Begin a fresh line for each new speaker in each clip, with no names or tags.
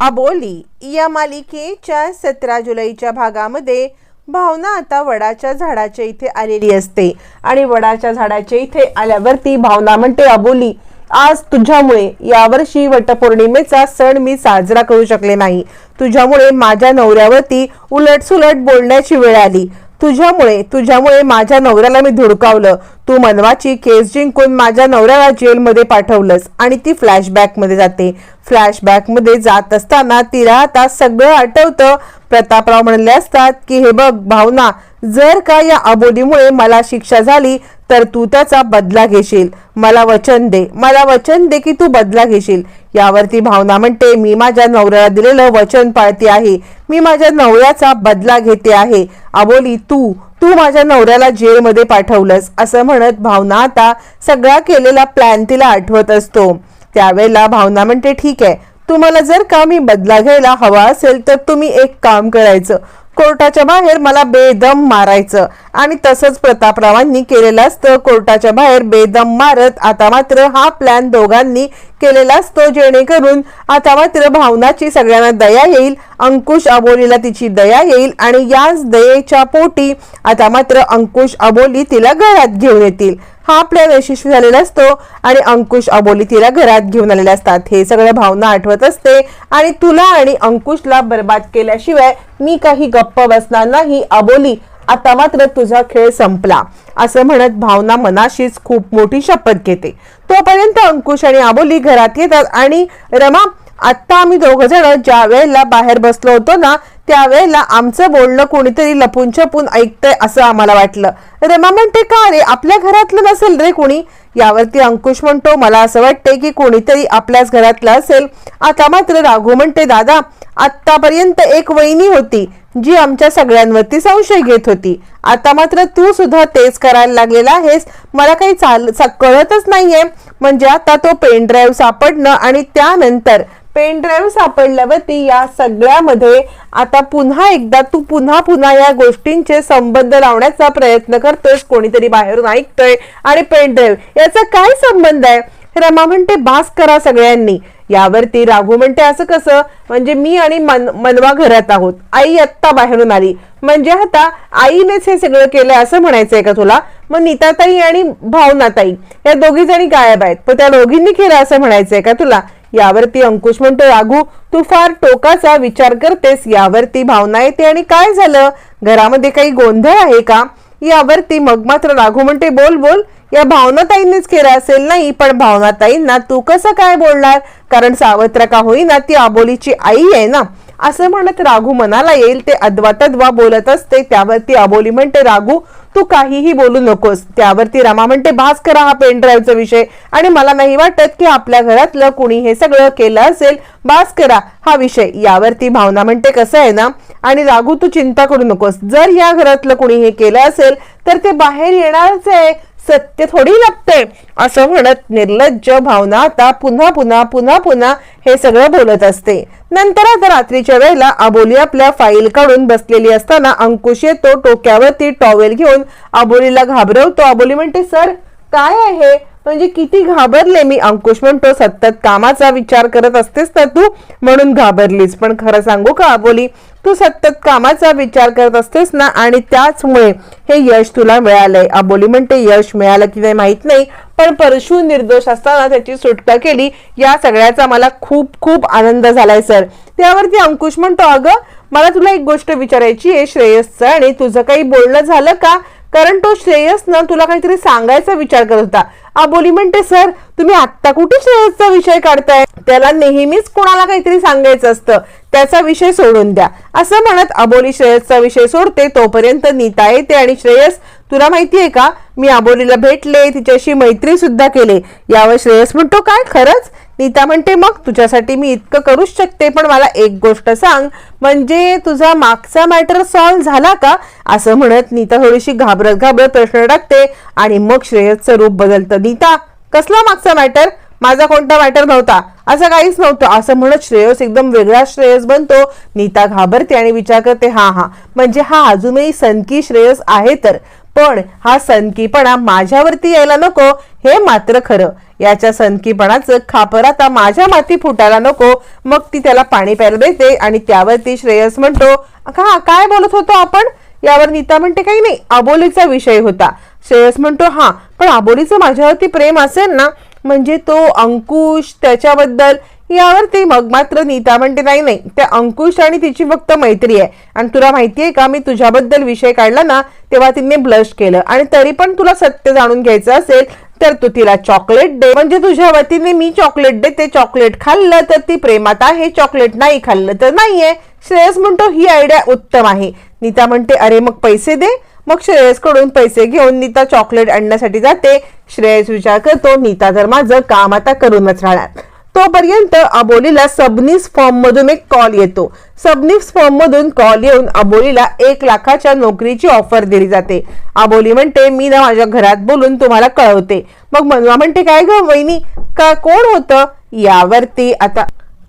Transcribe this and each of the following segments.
अबोली या मालिकेच्या सतरा जुलैच्या भागामध्ये भावना आता वडाच्या झाडाच्या इथे आलेली असते. आणि वडाच्या झाडाच्या इथे आल्यावरती भावना म्हणते अबोली आज तुझ्यामुळे यावर्षी वटपौर्णिमेचा सण मी साजरा करू शकले नाही. तुझ्यामुळे माझ्या नवऱ्यावरती उलटसुलट बोलण्याची वेळ आली. तुझ्यामुळे तुझ्यामुळे माझ्या नवऱ्याला मी धुडकावलं. तू मनवाची केस जिंकून माझ्या नवऱ्याला जेलमध्ये पाठवलंस आणि ती फ्लॅशबॅकमध्ये जाते. फ्लॅशबॅकमध्ये जात असताना तिला आता सगळं आठवतं. प्रतापराव म्हणले असतात की हे बघ भावना जर का या अबोलीमुळे मला शिक्षा झाली तर तू त्याचा बदला घेशील. मला वचन दे मला वचन दे की तू बदला घेशील. यावरती भावना म्हणते मी माझ्या नवऱ्याला दिलेलं वचन पाळते आहे. मी माझ्या नवऱ्याचा बदला घेते आहे. अबोली तू तू माझ्या नवऱ्याला जेलमध्ये पाठवलंस असं म्हणत भावना आता सगळा केलेला प्लॅन तिला आठवत असतो. त्यावेळेला भावना म्हणते ठीक आहे तुम्हाला जर का मी बदला घ्यायला हवा असेल तर तुम्ही एक काम करायचं. कोर्टाच्या बाहेर मला बेदम मारायचं. आणि तसंच प्रतापरावांनी केलेलं असतं. कोर्टाच्या बाहेर बेदम मारत आता मात्र हा प्लॅन दोघांनी केलेला असतो. जेणेकरून आता मात्र भावनाची सगळ्यांना दया येईल अंकुश अबोलीला तिची दया येईल आणि याच दयेच्या पोटी आता मात्र अंकुश अबोली तिला घरात घेऊन येतील. हा प्लॅन यशस्वी झालेला असतो आणि अंकुश अबोली तिला घरात घेऊन आलेले असतात. हे सगळं भावना आठवत असते आणि तुला आणि अंकुशला बर्बाद केल्याशिवाय मी काही गप्प बसणार नाही. अबोली आता मात्र तुझा खेळ संपला. असं म्हणत भावना मनाशीच खूप मोठी शपथ घेते. तोपर्यंत अंकुश आणि अबोली घरात येतात आणि रमा आत्ता आम्ही दोघ जण ज्या वेळेला बाहेर बसलो होतो ना त्यावेळेला आमचं बोलणं कोणीतरी लपून छपून ऐकतंय असं आम्हाला वाटलं. रमा म्हणते का रे? आपल्या घरातलं नसेल रे कोणी? यावरती अंकुश म्हणतो मला असं वाटतंय की कोणीतरी आपल्याच घरातलं असेल. आता मात्र राघू म्हणते दादा आतापर्यंत एक वहिनी होती जी आमच्या सगळ्यांवरती संशय घेत होती. आता मात्र तू सुद्धा तेच करायला लागलेला आहेस. मला काही चाल कळतच नाहीये. म्हणजे आता तो पेन ड्राईव्ह सापडणं आणि त्यानंतर पेन ड्राईव्ह सापडल्यावरती या सगळ्यामध्ये आता पुन्हा एकदा तू पुन्हा पुन्हा या गोष्टींचे संबंध लावण्याचा प्रयत्न करतोयस कोणीतरी बाहेरून ऐकतोय. आणि पेन ड्राईव्ह याचा काय संबंध आहे? रमा म्हणते भास करा सगळ्यांनी. यावरती राघू म्हणते असं कसं? म्हणजे मी आणि मन मनवा घरात आहोत. आई आत्ता बाहेरून आली. म्हणजे आता आईनेच हे सगळं केलं असं म्हणायचंय का तुला? मग नीताताई आणि भावनाताई या दोघी जणी गायब आहेत. पण त्या दोघींनी केलं असं म्हणायचंय का तुला? यावरती अंकुश म्हणतो राघू तू फार टोकाचा विचार करतेस यावरती भावना येते आणि काय झालं? घरामध्ये काही गोंधळ आहे का? यावरती मग मात्र राघू म्हणते बोल बोल. या भावनाताईंनीच केलं असेल नाही पण भावनाताईंना तू कसं काय बोलणार? कारण सावत्र का होईना ती आबोलीची आई आहे ना? असं म्हणत राघू मनाला येईल ते अद्वा तद्वा बोलत असते. त्यावरती अबोली म्हणते राघू तू काहीही बोलू नकोस. त्यावरती रमा म्हणते भास करा हा पेन ड्राईव्हचा विषय. आणि मला नाही वाटत की आपल्या घरातलं कुणी हे सगळं केलं असेल. भास करा हा विषय. यावरती भावना म्हणते कसं आहे ना? आणि राघू तू चिंता करू नकोस. जर या घरातलं कुणी हे केलं असेल तर ते बाहेर येणारच आहे. सत्य थोडी लपते असं म्हणत निर्लज्ज भावना आता पुन्हा पुन्हा पुन्हा पुन्हा हे सगळं बोलत असते. नंतर आता रात्रीच्या वेळेला अबोली आपल्या फाईल काढून बसलेली असताना अंकुश येतो टोक्यावरती टॉवेल घेऊन. अबोलीला घाबरवतो. अबोली म्हणते सर काय आहे? म्हणजे किती घाबरले मी? अंकुश म्हणतो सतत कामाचा विचार करत असतेस ना तू? म्हणून घाबरलीस. पण खरं सांगू का अबोली तू सतत कामाचा विचार करत असतेस ना आणि त्याचमुळे हे यश तुला मिळालंय. अबोली म्हणते यश मिळालं की नाही माहीत नाही पण परशु निर्दोष असताना त्याची सुटका केली. या सगळ्याचा मला खूप खूप आनंद झालाय सर. त्यावरती अंकुश म्हणतो अगं मला तुला एक गोष्ट विचारायची आहे श्रेयसचं आणि तुझं काही बोलणं झालं का? कारण तो श्रेयस ना तुला काहीतरी सांगायचा विचार करत होता. अबोली म्हणते सर तुम्ही आत्ता कुठे श्रेयसचा विषय काढताय? त्याला नेहमीच कोणाला काहीतरी सांगायचं असतं. त्याचा विषय सोडून द्या. असं म्हणत अबोली श्रेयसचा विषय सोडते. तोपर्यंत नीता येते आणि श्रेयस तुला माहितीये का? मी अबोलीला भेटले तिच्याशी मैत्री सुद्धा केले. यावर श्रेयस म्हणतो काय? खरंच? नीता म्हणते मग तुझ्यासाठी मी इतकं करूच शकते पण मला एक गोष्ट सांग. म्हणजे तुझा मागचा मॅटर सॉल्व्ह झाला का? असं म्हणत नीता थोडीशी घाबरत घाबरत प्रश्न टाकते आणि मग श्रेयसचं रूप बदलतं. नीता कसला मागचा मॅटर माझा कोणता मॅटर नव्हता? असं काहीच नव्हतं. असं म्हणत श्रेयस एकदम वेगळा श्रेयस बनतो. नीता घाबरते आणि विचार करते हा हा. म्हणजे हा अजूनही सनकी श्रेयस आहे तर. पण हा सनकीपणा माझ्यावरती यायला नको हे मात्र खरं. याच्या सनकीपणाचं खापर आता माझ्या माती फुटायला नको मग ती त्याला पाणी प्यायला देते आणि त्यावरती श्रेयस म्हणतो हा काय बोलत होतो आपण? यावर नीता म्हणते काही नाही अबोलीचा विषय होता. श्रेयस म्हणतो हा पण अबोलीचं माझ्यावरती प्रेम असेल ना म्हणजे तो अंकुश त्याच्याबद्दल यावरती मग मात्र नीता म्हणते नाही नाही त्या अंकुश आणि तिची फक्त मैत्री आहे. आणि तुला माहितीये का मी तुझ्याबद्दल विषय काढला ना तेव्हा तिने ब्लश केलं. आणि तरी पण तुला सत्य जाणून घ्यायचं असेल तर तू तिला चॉकलेट दे. म्हणजे तुझ्या वतीने मी चॉकलेट दे ते चॉकलेट खाल्लं तर ती प्रेमात आहे चॉकलेट नाही खाल्लं तर नाहीये. श्रेयस म्हणतो ही आयडिया उत्तम आहे. नीता म्हणते अरे मग पैसे दे. मग श्रेयसकडून पैसे घेऊन नीता चॉकलेट आणण्यासाठी जाते. श्रेयस विचार करतो नीता तर माझं काम आता करूनच राहणार. तोपर्यंत अबोलीला सबनीस फॉर्म मधून एक कॉल येतो. सबनीस फॉर्म मधून कॉल येऊन अबोलीला एक लाखाच्या नोकरीची ऑफर दिली जाते. अबोली म्हणते मी ना माझ्या घरात बोलून तुम्हाला कळवते. मग मनवा म्हणते काय ग वहिनी? का कोण होतं? यावरती आता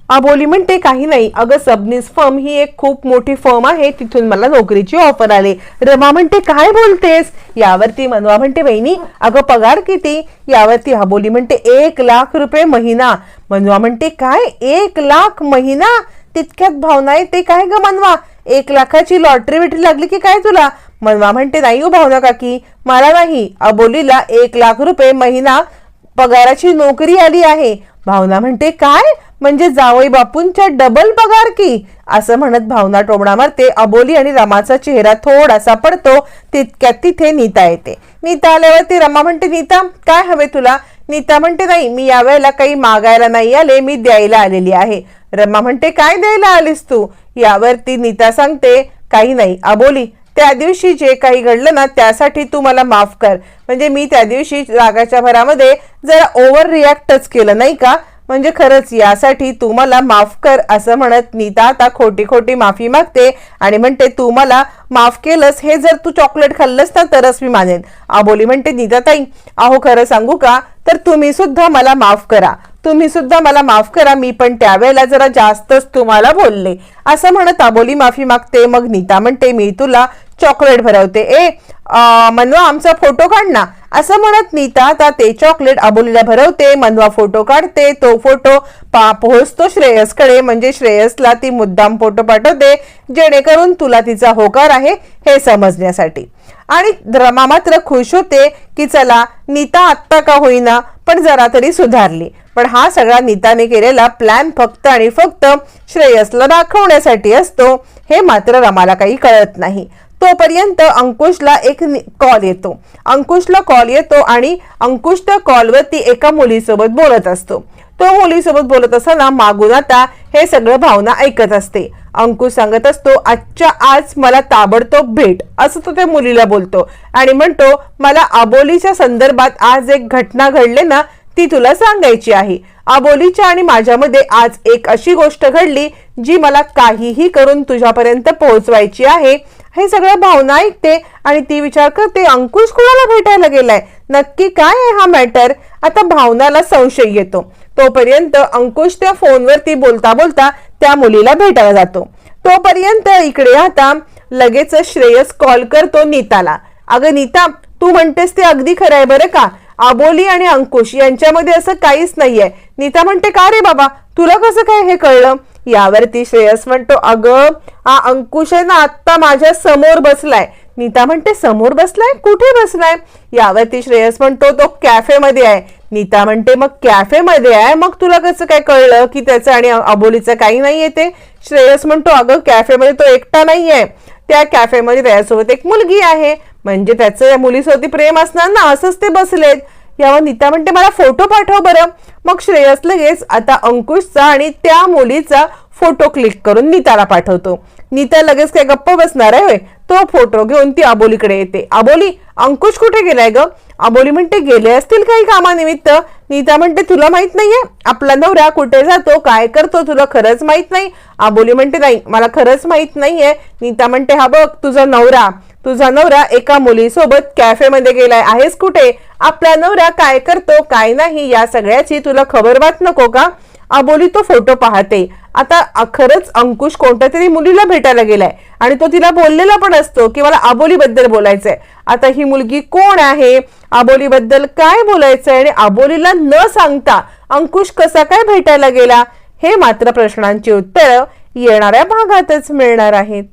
अबोली म्हणते काही नाही. अगं सबनीस फर्म ही एक खूप मोठी फर्म आहे. तिथून मला नोकरीची ऑफर आली. रमा म्हणते काय बोलतेस? यावरती मनवा म्हणते वहिनी अगं पगार किती? यावरती अबोली म्हणते एक लाख रुपये महिना. मनवा म्हणते काय? एक लाख महिना? तितक्यात भावना आहे ते काय ग मनवा? एक लाखाची लॉटरी बिटरी लागली की काय तुला? मनवा म्हणते नाही हो भावना काकी. मला नाही. अबोलीला एक लाख रुपये महिना पगाराची नोकरी आली आहे. भावना म्हणते काय? म्हणजे जावई बापूंच्या डबल पगार की? असं म्हणत भावना टोमणा मारते अबोली आणि रमाचा चेहरा थोडासा पडतो तितक्यात तिथे नीता येते. नीता आल्यावरती रमा म्हणते नीता काय हवे तुला? नीता म्हणते नाही मी यावेळेला काही मागायला नाही आले मी द्यायला आलेली आहे. रमा म्हणते काय द्यायला आलीस तू? यावरती नीता सांगते काही नाही अबोली त्या दिवशी जे काही घडलं ना त्यासाठी तू मला माफ कर. म्हणजे मी त्या दिवशी रागाच्या भरामध्ये जरा ओव्हर रिॲक्टच केलं नाही का? म्हणजे खरंच यासाठी तू मला माफ कर असं म्हणत नीता आता खोटी खोटी माफी मागते आणि म्हणते तू मला माफ केलंस हे जर तू चॉकलेट खाल्लंस ना तरच मी मानेन. आबोली म्हणते नीता ताई अहो खरं सांगू का? तर तुम्ही सुद्धा मला माफ करा. तुम्ही सुद्धा मला माफ करा मी पण त्यावेळेला जरा जास्तच तुम्हाला बोलले. असं म्हणत आबोली माफी मागते मग नीता म्हणते मी तुला चॉकलेट भरवते. ए मनवा आमचा फोटो काढ ना. असं म्हणत नीता आता ते चॉकलेट अबोलीला भरवते मनवा फोटो काढते तो फोटो पा पोहोचतो श्रेयसकडे म्हणजे श्रेयसला ती मुद्दाम फोटो पाठवते जेणेकरून तुला तिचा होकार आहे हे समजण्यासाठी. आणि रमा मात्र खुश होते की चला नीता आत्ता का होईना? पण जरा तरी सुधारली. पण हा सगळा नीताने केलेला प्लॅन फक्त आणि फक्त श्रेयसला दाखवण्यासाठी असतो हे मात्र रमाला काही कळत नाही. तोपर्यंत अंकुशला एक कॉल येतो. अंकुशला कॉल येतो आणि अंकुश त्या कॉलवरती एका मुलीसोबत बोलत असतो. तो मुलीसोबत बोलत असताना मागून आता हे सगळं भावना ऐकत असते. अंकुश सांगत असतो आजच्या आज मला ताबडतोब भेट असं तो त्या मुलीला बोलतो. आणि म्हणतो मला आबोलीच्या संदर्भात आज एक घटना घडले ना ती तुला सांगायची आहे. आबोलीच्या आणि माझ्यामध्ये आज एक अशी गोष्ट घडली जी मला काहीही करून तुझ्यापर्यंत पोहोचवायची आहे. हे सगळं भावना ऐकते आणि ती विचार करते अंकुश कुणाला भेटायला गेलाय? नक्की काय आहे हा मॅटर? आता भावनाला संशय येतो. तोपर्यंत अंकुश त्या फोनवरती बोलता बोलता त्या मुलीला भेटायला जातो. तोपर्यंत इकडे आता लगेच श्रेयस कॉल करतो नीताला. अगं नीता तू म्हणतेस ते अगदी खरं आहे बरं का? आबोली आणि अंकुश यांच्यामध्ये असं काहीच नाहीये. नीता म्हणते का रे बाबा? तुला कसं काय हे कळलं? यावरती श्रेयस म्हणतो अगं हा अंकुश आहे ना आत्ता माझ्यासमोर बसलाय. नीता म्हणते समोर बसलाय? कुठे बसलाय? यावरती श्रेयस म्हणतो तो कॅफेमध्ये आहे. नीता म्हणते मग कॅफेमध्ये आहे? मग तुला कसं काय कळलं की त्याचं आणि अबोलीचं काही नाही येते श्रेयस म्हणतो अगं कॅफेमध्ये तो एकटा नाही आहे त्या कॅफेमध्ये त्याच्यासोबत एक मुलगी आहे. म्हणजे त्याचं या मुलीसोबती प्रेम असणार ना असंच ते बसलेत. यावर नीता म्हणते मला फोटो पाठव बरं. मग श्रेयस लगेच आता अंकुशचा आणि त्या मुलीचा फोटो क्लिक करून नीताला पाठवतो. नीता लगेच काय गप्प बसणार आहे होय? तो फोटो घेऊन ती आबोलीकडे येते. आबोली अंकुश कुठे गेलाय ग? अबोली म्हणते गेले असतील काही कामानिमित्त? नीता म्हणते तुला माहीत नाहीये आपला नवरा कुठे जातो काय करतो तुला खरंच माहीत नाही? अबोली म्हणते नाही मला खरंच माहीत नाहीये. नीता म्हणते हा बघ तुझा नवरा तुझा नवरा एका मुलीसोबत कॅफेमध्ये गेलाय आहेस कुठे? आपला नवरा काय करतो काय नाही या सगळ्याची तुला खबर बात नको का? अबोली तो फोटो पाहते. आता अ- खरंच अंकुश कोणत्या तरी मुलीला भेटायला गेलाय. आणि तो तिला बोललेला पण असतो की मला आबोलीबद्दल बोलायचंय. आता ही मुलगी कोण आहे? आबोलीबद्दल काय बोलायचंय? आणि आबोलीला न सांगता अंकुश कसा काय भेटायला गेला? हे मात्र प्रश्नांची उत्तरं येणाऱ्या भागातच मिळणार आहेत.